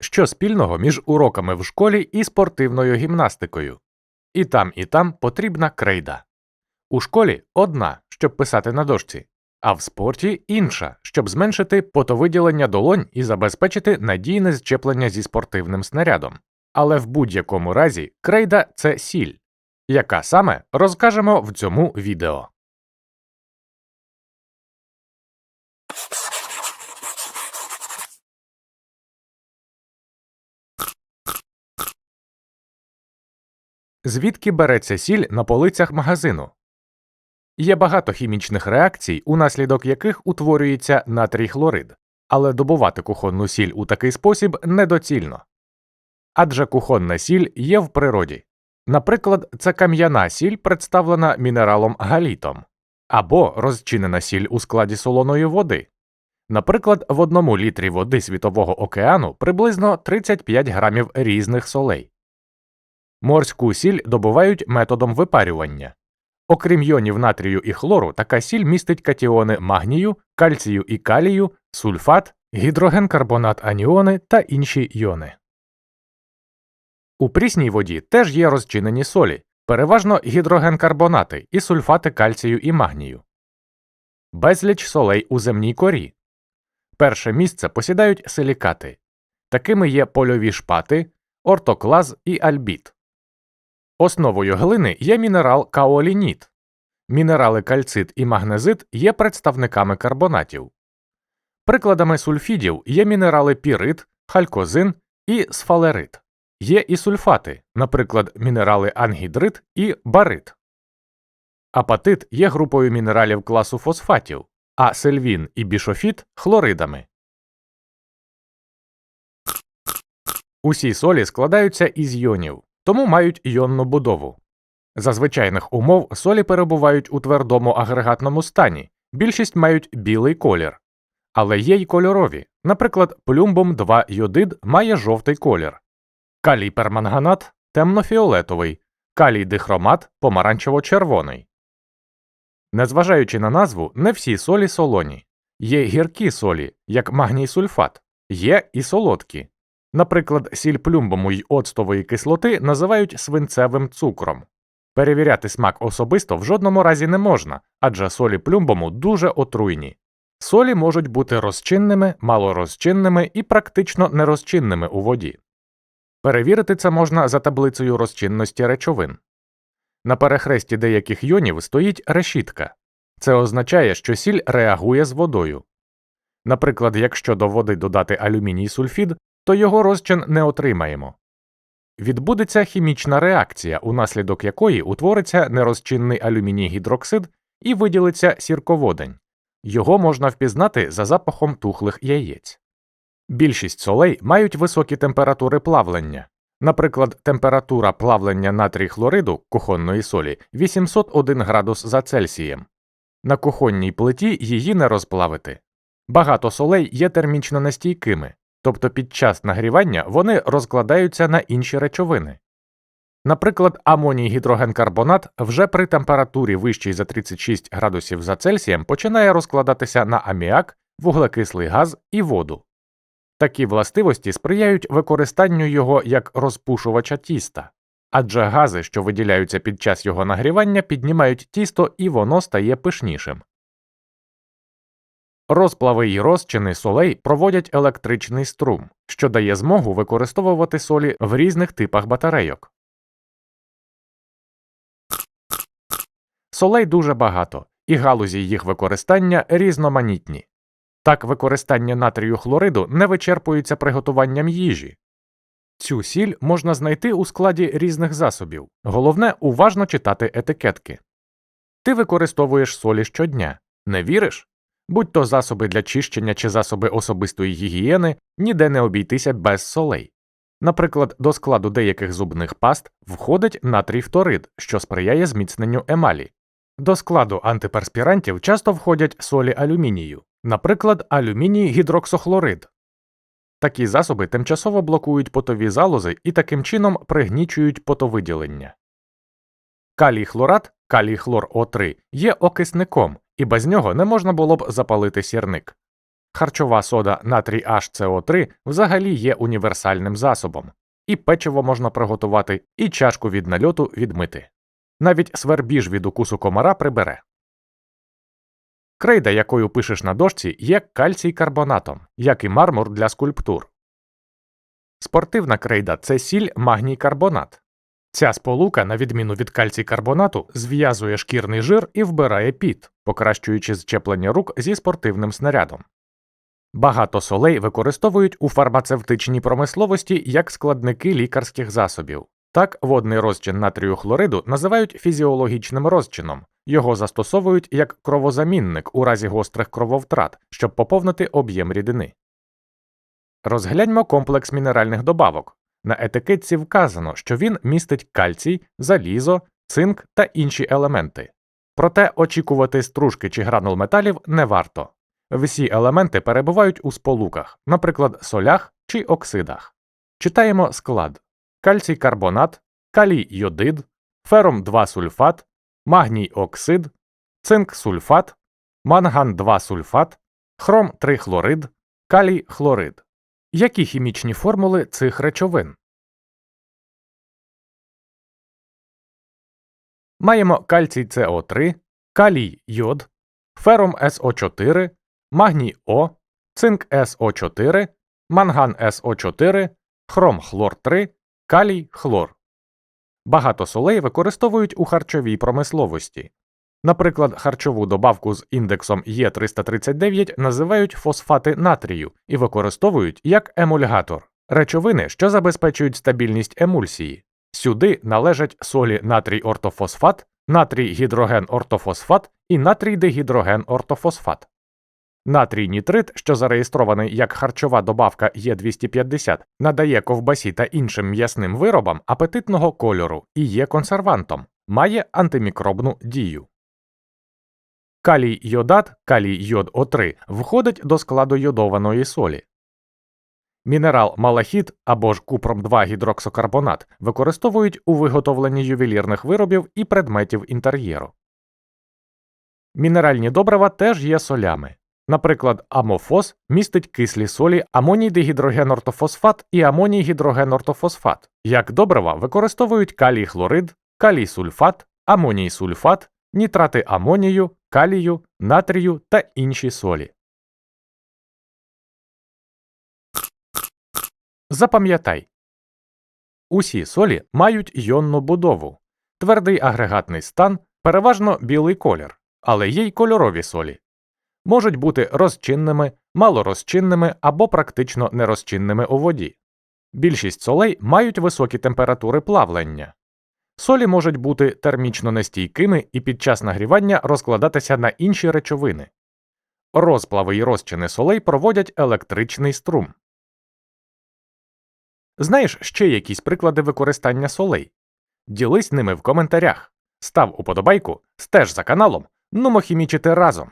Що спільного між уроками в школі і спортивною гімнастикою? І там, і там потрібна крейда. У школі одна, щоб писати на дошці, а в спорті інша, щоб зменшити потовиділення долонь і забезпечити надійне зчеплення зі спортивним снарядом. Але в будь-якому разі крейда це сіль, яка саме розкажемо в цьому відео. Звідки береться сіль на полицях магазину? Є багато хімічних реакцій, унаслідок яких утворюється натрій хлорид, але добувати кухонну сіль у такий спосіб недоцільно. Адже кухонна сіль є в природі. Наприклад, це кам'яна сіль, представлена мінералом галітом, або розчинена сіль у складі солоної води. Наприклад, в одному літрі води Світового океану приблизно 35 грамів різних солей. Морську сіль добувають методом випарювання. Окрім йонів натрію і хлору, така сіль містить катіони магнію, кальцію і калію, сульфат, гідрогенкарбонат аніони та інші йони. У прісній воді теж є розчинені солі, переважно гідрогенкарбонати і сульфати кальцію і магнію. Безліч солей у земній корі. Перше місце посідають силікати. Такими є польові шпати, ортоклаз і альбіт. Основою глини є мінерал каолініт. Мінерали кальцит і магнезит є представниками карбонатів. Прикладами сульфідів є мінерали пірит, халькозин і сфалерит. Є і сульфати, наприклад, мінерали ангідрит і барит. Апатит є групою мінералів класу фосфатів, а сельвін і бішофіт хлоридами. Усі солі складаються із йонів, тому мають йонну будову. За звичайних умов солі перебувають у твердому агрегатному стані, більшість мають білий колір. Але є й кольорові. Наприклад, плюмбом 2 йодид має жовтий колір, калій перманганат темнофіолетовий, калій дихромат помаранчево-червоний. Незважаючи на назву, не всі солі солоні. Є гіркі солі, як магній сульфат, є і солодкі. Наприклад, сіль плюмбому й оцтової кислоти називають свинцевим цукром. Перевіряти смак особисто в жодному разі не можна, адже солі плюмбому дуже отруйні. Солі можуть бути розчинними, малорозчинними і практично нерозчинними у воді. Перевірити це можна за таблицею розчинності речовин. На перехресті деяких йонів стоїть решітка. Це означає, що сіль реагує з водою. Наприклад, якщо до води додати алюміній сульфід, то його розчин не отримаємо. Відбудеться хімічна реакція, унаслідок якої утвориться нерозчинний алюміній гідроксид і виділиться сірководень. Його можна впізнати за запахом тухлих яєць. Більшість солей мають високі температури плавлення. Наприклад, температура плавлення натрій хлориду кухонної солі 801 градус за Цельсієм. На кухонній плиті її не розплавити. Багато солей є термічно нестійкими, тобто під час нагрівання вони розкладаються на інші речовини. Наприклад, амоній гідрогенкарбонат вже при температурі вищій за 36 градусів за Цельсієм починає розкладатися на аміак, вуглекислий газ і воду. Такі властивості сприяють використанню його як розпушувача тіста, адже гази, що виділяються під час його нагрівання, піднімають тісто і воно стає пишнішим. Розплави й розчини солей проводять електричний струм, що дає змогу використовувати солі в різних типах батарейок. Солей дуже багато, і галузі їх використання різноманітні. Так використання натрію хлориду не вичерпується приготуванням їжі. Цю сіль можна знайти у складі різних засобів, головне уважно читати етикетки. Ти використовуєш солі щодня, не віриш? Будь то засоби для чищення чи засоби особистої гігієни, ніде не обійтися без солей. Наприклад, до складу деяких зубних паст входить натрій фторид, що сприяє зміцненню емалі. До складу антиперспірантів часто входять солі алюмінію, наприклад, алюміній гідроксохлорид. Такі засоби тимчасово блокують потові залози і таким чином пригнічують потовиділення. Калій хлорат, калій хлор О3 є окисником, і без нього не можна було б запалити сірник. харчова сода натрій HCO3 взагалі є універсальним засобом. І печиво можна приготувати, і чашку від нальоту відмити. Навіть свербіж від укусу комара прибере. Крейда, якою пишеш на дошці, є кальцій карбонатом, як і мармур для скульптур. Спортивна крейда це сіль магній карбонат. Ця сполука, на відміну від кальцій карбонату, зв'язує шкірний жир і вбирає піт, покращуючи зчеплення рук зі спортивним снарядом. Багато солей використовують у фармацевтичній промисловості як складники лікарських засобів. Так, водний розчин натрію хлориду називають фізіологічним розчином, його застосовують як кровозамінник у разі гострих крововтрат, щоб поповнити об'єм рідини. Розгляньмо комплекс мінеральних добавок. На етикетці вказано, що він містить кальцій, залізо, цинк та інші елементи. Проте очікувати стружки чи гранул металів не варто. Всі елементи перебувають у сполуках, наприклад, солях чи оксидах. Читаємо склад: кальцій карбонат, калій йодид, фером 2 сульфат, магній оксид, цинк сульфат, манган 2 сульфат, хром 3 хлорид, калій хлорид. Які хімічні формули цих речовин? Маємо кальцій СО3, калій йод, ферум СО4, магній О, цинк СО4, манган СО4, хром хлор 3, калій хлор. Багато солей використовують у харчовій промисловості. Наприклад, харчову добавку з індексом Е339 називають фосфати натрію і використовують як емульгатор речовини, що забезпечують стабільність емульсії. Сюди належать солі натрій ортофосфат, натрій гідроген ортофосфат і натрій дегідроген ортофосфат. Натрій нітрит, що зареєстрований як харчова добавка Е250, надає ковбасі та іншим м'ясним виробам апетитного кольору і є консервантом, має антимікробну дію. Калій йодат, калій йод О3 входить до складу йодованої солі. Мінерал малахіт або ж купром 2 гідроксокарбонат використовують у виготовленні ювелірних виробів і предметів інтер'єру. Мінеральні добрива теж є солями. Наприклад, амофос містить кислі солі амоній дегідрогенортофосфат і амоній гідрогенортофосфат. Як добрива використовують калій хлорид, калій сульфат, амоній сульфат, нітрати амонію, калію, натрію та інші солі. Запам'ятай усі солі мають йонну будову, твердий агрегатний стан, переважно білий колір, але є й кольорові солі. Можуть бути розчинними, малорозчинними або практично нерозчинними у воді. Більшість солей мають високі температури плавлення. Солі можуть бути термічно нестійкими і під час нагрівання розкладатися на інші речовини. Розплави й розчини солей проводять електричний струм. Знаєш ще якісь приклади використання солей? Ділись ними в коментарях. Став уподобайку, стеж за каналом, нумо хімічити разом.